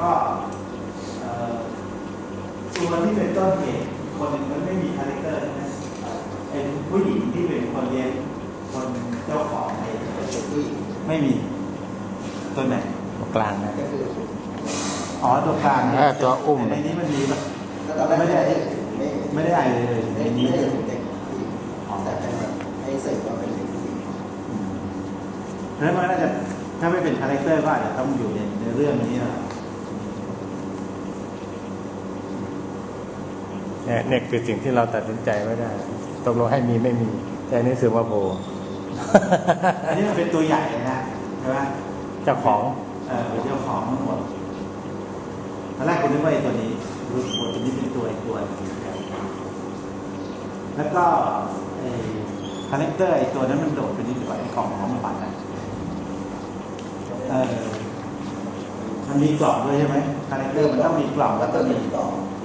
ก็เอ่อตัวที่เป็นต้นเหตุคนหนึ่งมันไม่มีคาแรคเตอร์ใช่ไหมเป็นผู้หญิงที่เป็นคนเลี้ยงคนเจ้าของไอ้เป็นผู้หญิงไม่มีตัวไหนกลางนะก็คืออ๋อตัวกลางเออตัวอุ้มในนี้มันมีปะแล้วตอนแรกไม่ได้ไม่ไม่ได้ไอเลยในไม่นี้ได้เห็นเด็กผู้หญิงแต่เป็นแบบให้สื่อว่าเป็นเด็กผู้หญิงเพราะฉะนั้นมันน่าจะถ้าไม่เป็นคาแรคเตอร์ก็อาจจะต้องอยู่ในในเรื่องนี้นะ เนี่ยเนี่ยคือสิ่งที่เราตัดสินใจไม่ได้ตกลงให้มีไม่มี แต่อันนี้สือมาโพอันนี้มันเป็นตัวใหญ่เลยนะใช่ไหมเจ้าของเออเป็นเจ้าของทั้งหมดตอนแรกคุณนึกว่าไอ้ตัวนี้รู้สึกว่าตัวนี้เป็นตัวไอ้ตัวหนึ่งแล้วก็ไอ้คาแรคเตอร์ไอ้ตัวนั้นมันโดดไปนิดเดียวไอ้กล่องของมันปัดนะเออมันมีกล่องด้วยใช่ไหมคาแรคเตอร์มันต้องมีกล่องแล้แล้ววก็ก็มีมีต่ออยู่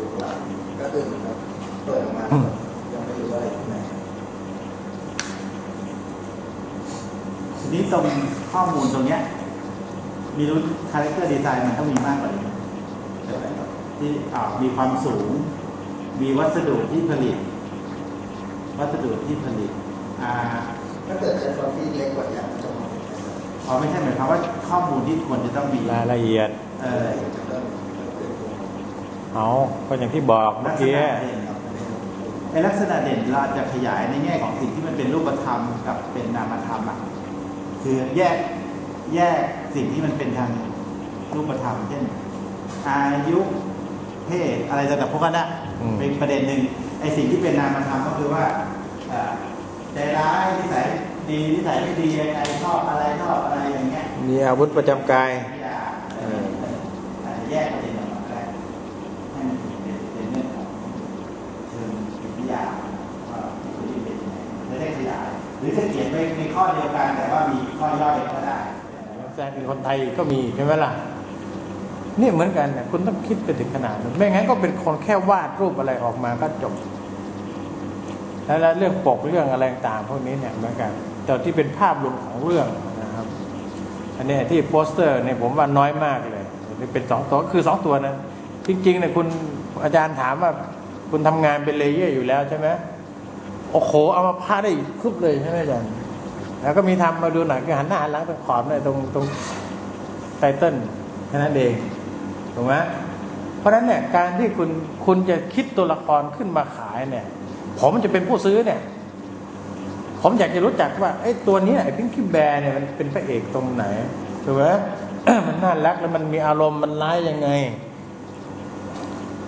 ข้างหลังก็คือเหมือนกับเปิดออกมายังไม่รู้ว่าอะไรข้างในทีนี้ตรงข้อมูลตรงเนี้ย มีรู้คาแรคเตอร์ดีไซน์มันต้องมีมากกว่านี้ใช่ไหมที่อ่ามีความสูง มีวัสดุที่ผลิต วัสดุที่ผลิตอ่าถ้าเกิดใช้ฟอนต์ที่เล็กกว่าอย่างจะมองพอไม่ใช่หมายความว่าข้อมูลที่ควรจะต้องมีรายละเอียดเอเอ เอาก็อย่างที่บอกเมื่ลัอกษกี้ณะเด่นไอลักษณะเด่นเราจะขยายในแง่ของสิ่งที่มันเป็นรูปธรรมกับเป็นนามธรรมอะคือแยกแยกสิ่งที่มันเป็นทางรูปธรรมเช่น อายุเพศอะไรต่างๆพวกนั้นนะอืมเป็นประเด็นหนึ่งไอสิ่งที่เป็นนามธรรมก็คือว่าเอ่อใจร้ายนิสัยดีนิสัยไม่ดียังไงชอบอะไรชอบอะไรอย่างเงี้ยมีอาวุธประจำกาย อย่าเอออาจจะแยกประเด็นออกมาก็ได้ให้มันเป็นเป็นเรื่องของเชิงวิท ยาว่าคนที่เป็นยังไงไม่ได้ขยาย หรือจะเขียนไว้ในข้อเดียวกันแต่ว่ามีข้อย่อยก็ได้แฟนเป็นคนไทยก็มีใช่ไหมล่ะนี่เหมือนกันนะคุณต้องคิดไปถึงขนาดนั้นไม่งั้นก็เป็นคนแค่วาดรูปอะไรออกมาก็จบ แล้วเรื่องปกเรื่องอะไรต่างพวกนี้เนี่ยเหมือนกันแต่ที่เป็นภาพรวมของเรื่องนะครับ อันนี้ที่โปสเตอร์เนี่ยผมว่าน้อยมากเลยนี่เป็นสองตัวคือสองตัวนะจริงๆเนี่ยคุณอาจารย์ถามว่า คุณทำงานเป็นเลเยอร์อยู่แล้วใช่ไหมโอ้โหเอามาพาได้ครึบเลยใช่ไหมอาจารย์แล้วก็มีทำมาดูหน่อยคือหันหน้าหันหลังตรงขอบเลยตรงตรงไตเติ้ลแค่นั้นเองถูกไหมเพราะฉะนั้นเนี่ยการที่คุณคุณจะคิดตัวละครขึ้นมาขายเนี่ย ผมจะเป็นผู้ซื้อเนี่ย ผมอยากจะรู้จักว่าไอ้ตัวนี้ไอ้พิงกี้แบร์เนี่ยมันเป็นพระเอกตรงไหนถูกไหมมันน่ารักแล้วมันมีอารมณ์มันร้ายยังไง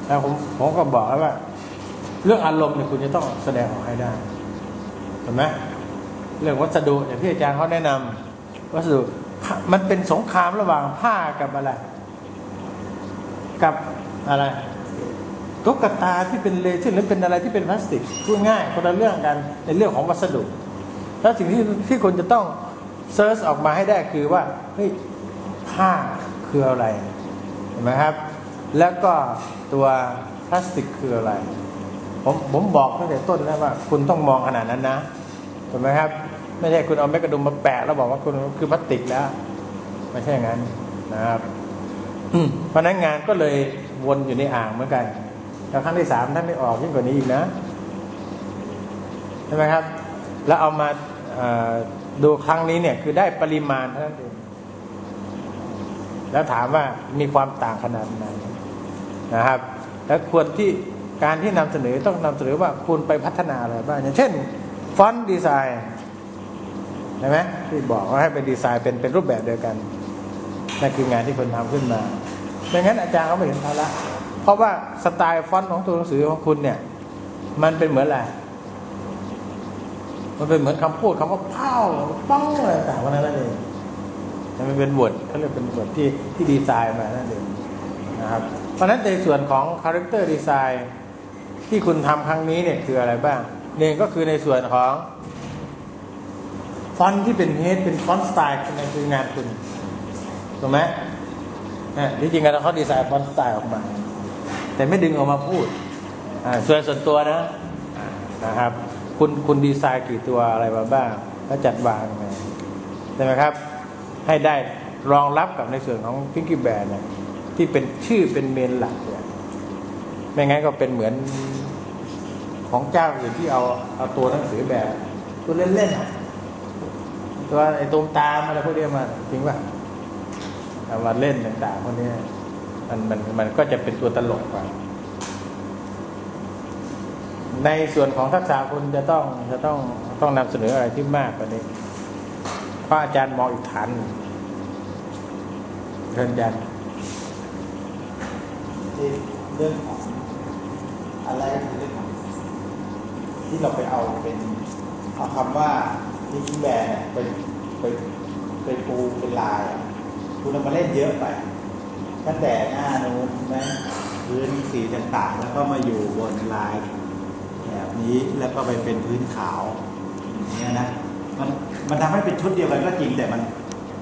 แล้วผมผมก็บอกว่า เรื่องอารมณ์เนี่ยคุณจะต้องแสดงออกให้ได้เห็นไหมเรื่องวัสดุอย่างที่อาจารย์เขาแนะนำวัสดุมันเป็นสงครามระหว่างผ้ากับอะไร กับอะไรตุ๊กตาที่เป็นเลเซอร์หรือเป็นอะไรที่เป็นพลาสติกพูดง่ายคนละเรื่องกันในเรื่องของวัสดุ แล้วสิ่งที่ที่คุณจะต้องเซิร์ชออกมาให้ได้คือว่าเฮ้ยผ้าคืออะไรเห็นไหมครับ แล้วก็ตัวพลาสติกคืออะไร ผมผมบอกตั้งแต่ต้นแล้วว่า คุณต้องมองขนาดนั้นนะถูกไหมครับ ไม่ใช่คุณเอาแมกกาดุมมาแปะแล้วบอกว่าคุณคือพลาสติกแล้ว ไม่ใช่อย่างนั้นนะครับเพราะนั้นงานก็เลยวนอยู่ในอ่างเหมือนกันแล้วครั้งที่สามท่านไม่ออกยิ่งกว่านี้อีกนะใช่ไหมครับ แล้วเอามาดูครั้งนี้เนี่ยคือได้ปริมาณเท่านั้นเองแล้วถามว่ามีความต่างขนาดไหนนะครับ แล้วควรที่ การที่นำเสนอต้องนำเสนอว่าคุณไปพัฒนาอะไรบ้างอย่างเช่นฟอนต์ดีไซน์ใช่ไหมที่บอกว่าให้เป็นดีไซน์เป็นเป็นรูปแบบเดียวกันนั่นคืองานที่คนทำขึ้นมาไม่งั้นอาจารย์เขาไม่เห็นภาระเพราะว่าสไตล์ฟอนต์ของตัวหนังสือของคุณเนี่ย มันเป็นเหมือนอะไรมันเป็นเหมือนคำพูดคำว่าเป้าป้องอะไรต่างๆวันนั้นเองมันเป็นบทเขาเรียกเป็นบทที่ที่ดีไซน์มานั่นเองนะครับเพราะฉะนั้นในส่วนของคาแรคเตอร์ดีไซน์ ที่คุณทำครั้งนี้เนี่ยคืออะไรบ้างหนึ่งก็คือในส่วนของฟอนต์ที่เป็นเฮดเป็นฟอนต์สไตล์นั่นคืองานคุณถูกไหมอะที่จริงแล้วเขาดีไซน์ฟอนต์สไตล์ออกมา แต่ไม่ดึงออกมาพูดส่วนส่วนตัวนะนะครับ คุณคุณดีไซน์กี่ตัวอะไรมาบ้างแล้วจัดวางยังไงใช่ไหมครับ ให้ได้รองรับกับในส่วนของพิงกี้แบร์เนี่ยที่เป็นชื่อเป็นเมนหลักเนี่ย ไม่งั้นก็เป็นเหมือนของเจ้าอื่นที่เอาเอาตัวหนังสือแบบตัวเล่นๆอะตัวไอ้ตูมตามอะไรพวกนี้มาจริงป่ะเอามาเล่นต่างๆพวกนี้มันมันมันก็จะเป็นตัวตลกไปในส่วนของทักษะคุณจะต้องจะต้องต้องนำเสนออะไรที่มากกว่านี้เพราะอาจารย์มองอีกฐานหนึ่งเชิญอาจารย์เรื่องของ อะไรคือเรื่องของที่เราไปเอาเป็นเอาคำว่านิชแบร์เนี่ยไปไปไปปูเป็นลายอะคุณเอามาเล่นเยอะไปตั้งแต่หน้านู้นใช่ไหมพื้นสีต่างๆ แล้วก็มาอยู่บนลายแบบนี้แล้วก็ไปเป็นพื้นขาวอย่างเงี้ยนะมันมันทำให้เป็นชุดเดียวกันก็จริงแต่มัน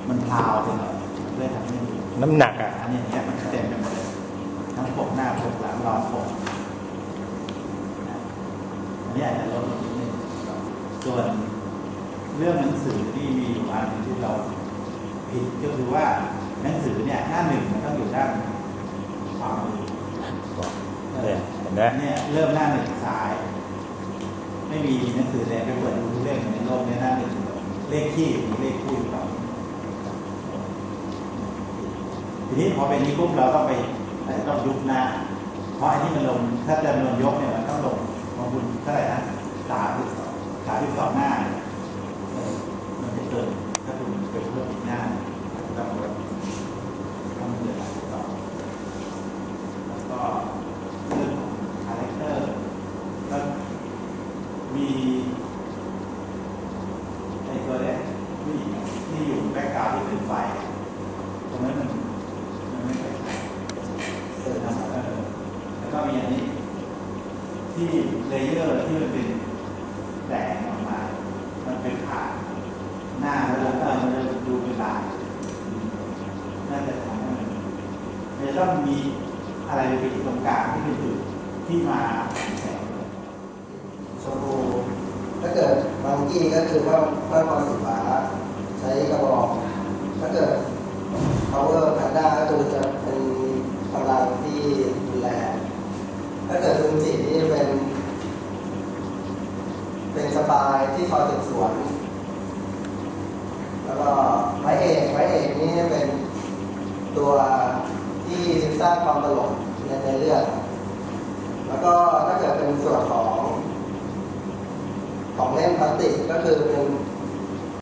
มันพลาวไปหน่อยมันเลยทำให้น้ำหนักอะอันนี้อย่างเงี้ยมันเต็มไปหมดเลยทั้งปกหน้าปกหลังล้อมปกนะอั นนี้อาจจะลดลงนิดนึงส่วนเรื่องหนังสือที่มีอยู่อันนึงที่เราผิดก็คือว่าหนังสือเนี่ยหน้าหนึ่งมันต้องอยู่ด้านขวามือเนี่ยเห็นไหมเนี่ยเริ่มหน้าหนึ่งซ้าย ไม่มีหนังสือเลยไปเปิดดูทุกเล่มในโลกในหน้าหนึ่งเลขที่มีเลขคู่อยู่ก่อนทีนี้พอเป็นนี้ปุ๊บเราต้องไปต้องยุบหน้า เพราะอันนี้มันลงถ้าจะลงยกเนี่ยมันต้องลงของคุณเท่าไหร่นะสามสิบสองสามสิบสองหน้าเนี่ยเออมันจะเกินถ้าคุณไปเพิ่มอีกหน้าอาจจะต้องลดต้องเกินสามสิบสองแล้วก็เรื่องของคาแรคเตอร์ก็ มีไอ้ตัวเนี้ยผู้หญิงที่อยู่แบกกราวที่เป็นไฟตรงนั้นมันมันไม่ค่อยใช่เออทำเออแล้วก็มีอันนี้ ที่เลเยอร์ที่มันเป็นแสงออกมา มันเป็นผ่านหน้าแล้วก็มันจะดูเป็นลายน่าจะทำให้มันมันจะต้องมีอะไรไปตรงกลางที่เป็นจุดที่มาของแสง ชมพูถ้าเกิดบาง กี้ก็คือว่าว่าความสีฟ้าใช้กระบอกถ้าเกิด power panda ก็คือจะเป็นพลังที่รุนแรงถ้าเกิดลุงจินี่เป็น เป็นสปายที่คอยสืบสวน แล้วก็ไม้เอกไม้เอกนี่เป็นตัวที่สร้างความตลกในในเรื่อง แล้วก็ถ้าเกิดเป็นส่วนของ ของเล่นพลาสติกก็คือเป็น